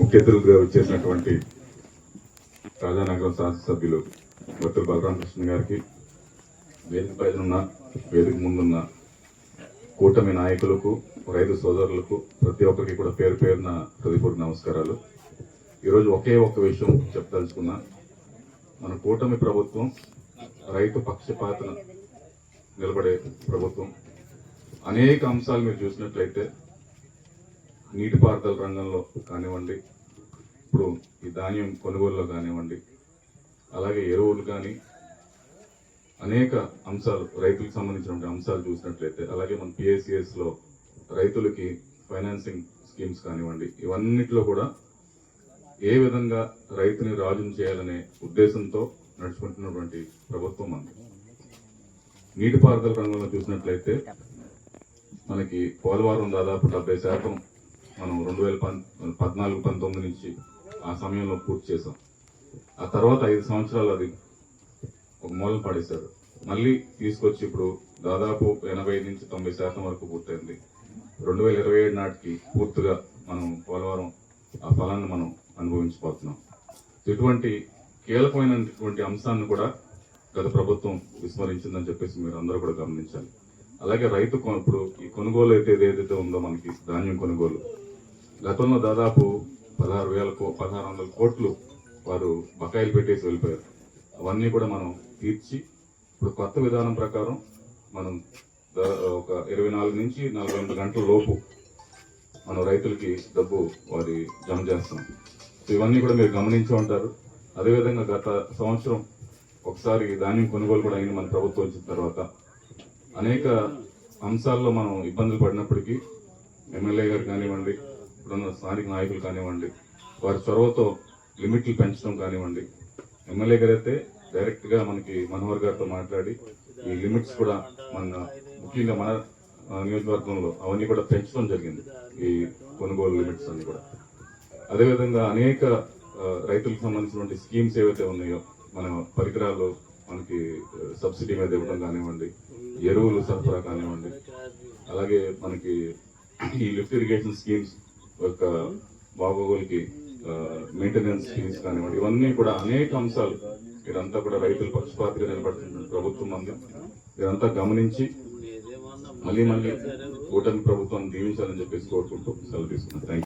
ముఖ్య అతిథులుగా వచ్చేసినటువంటి రాజానగరం శాసనసభ్యులు భక్తులు బలరామకృష్ణ గారికి వేదిక పైన ఉన్న వేదిక ముందున్న కూటమి నాయకులకు రైతు సోదరులకు ప్రతి ఒక్కరికి కూడా పేరు పేరున హృదయపూర్వక నమస్కారాలు. ఈరోజు ఒకే ఒక్క విషయం చెప్పదలుచుకున్నా. మన కూటమి ప్రభుత్వం రైతు పక్షపాతన నిలబడే ప్రభుత్వం. అనేక అంశాలు మీరు చూసినట్లయితే నీటిపారుదల రంగంలో కానివ్వండి ఇప్పుడు ఈ ధాన్యం కొనుగోలులో కానివ్వండి అలాగే ఎరువులు కానీ అనేక అంశాలు రైతులకు సంబంధించినటువంటి అంశాలు చూసినట్లయితే అలాగే మన పిఎస్సిఎస్లో రైతులకి ఫైనాన్సింగ్ స్కీమ్స్ కానివ్వండి ఇవన్నిటిలో కూడా ఏ విధంగా రైతుని రాజును చేయాలనే ఉద్దేశంతో నడుచుకుంటున్నటువంటి ప్రభుత్వం మనది. నీటిపారుదల రంగంలో చూసినట్లయితే మనకి పోలవరం దాదాపు డెబ్బై శాతం మనం రెండు వేల పద్నాలుగు పంతొమ్మిది నుంచి ఆ సమయంలో పూర్తి చేసాం ఆ తర్వాత ఐదు సంవత్సరాలు అది ఒక మూలం పడేశారు. మళ్ళీ తీసుకొచ్చి ఇప్పుడు దాదాపు ఎనభై నుంచి తొంభై శాతం వరకు పూర్తయింది. రెండు వేల ఇరవై ఏడు నాటికి పూర్తిగా మనం పోలవరం ఆ ఫలాన్ని మనం అనుభవించబోతున్నాం. ఇటువంటి కీలకమైనటువంటి అంశాన్ని కూడా గత ప్రభుత్వం విస్మరించిందని చెప్పేసి మీరు అందరూ కూడా గమనించాలి. అలాగే రైతు ఇప్పుడు ఈ కొనుగోలు అయితే ఏదైతే ఉందో మనకి ధాన్యం కొనుగోలు గతంలో దాదాపు పదహారు వేల పదహారు వందల కోట్లు వారు బకాయిలు పెట్టేసి వెళ్ళిపోయారు. అవన్నీ కూడా మనం తీర్చి ఇప్పుడు కొత్త విధానం ప్రకారం మనం ఒక ఇరవై నాలుగు నుంచి నలభై ఎనిమిది గంటల లోపు మనం రైతులకి డబ్బు వారి జమ చేస్తాం. ఇవన్నీ కూడా మీరు గమనించి ఉంటారు. అదేవిధంగా గత సంవత్సరం ఒకసారి ధాన్యం కొనుగోలు కూడా అయింది మన ప్రభుత్వం వచ్చిన తర్వాత. అనేక అంశాల్లో మనం ఇబ్బందులు పడినప్పటికీ ఎమ్మెల్యే గారు కానివ్వండి ఇప్పుడున్న స్థానిక నాయకులు కానివ్వండి వారి చొరవతో లిమిట్లు పెంచడం కానివ్వండి ఎమ్మెల్యే గారు అయితే డైరెక్ట్గా మనకి మనోహర్ గారితో మాట్లాడి ఈ లిమిట్స్ కూడా మన ముఖ్యంగా మన నియోజకవర్గంలో అవన్నీ కూడా పెంచడం జరిగింది ఈ కొనుగోలు లిమిట్స్ అన్ని కూడా. అదేవిధంగా అనేక రైతులకు సంబంధించినటువంటి స్కీమ్స్ ఏవైతే ఉన్నాయో మన పరికరాలు మనకి సబ్సిడీ మీద ఇవ్వడం కానివ్వండి ఎరువులు సరఫరా కానివ్వండి అలాగే మనకి ఈ లిఫ్ట్ ఇరిగేషన్ స్కీమ్స్ యొక్క బాగోగులకి మెయింటెనెన్స్ స్కీమ్స్ కానివ్వండి ఇవన్నీ కూడా అనేక అంశాలు. ఇదంతా కూడా రైతుల పక్షపాతిగా నిలబడుతున్న ప్రభుత్వం అంది. ఇదంతా గమనించి మళ్ళీ మళ్ళీ కూటమి ప్రభుత్వం దీవించాలని చెప్పేసి కోరుకుంటూ సెలవు తీసుకున్నాను థ్యాంక్ యూ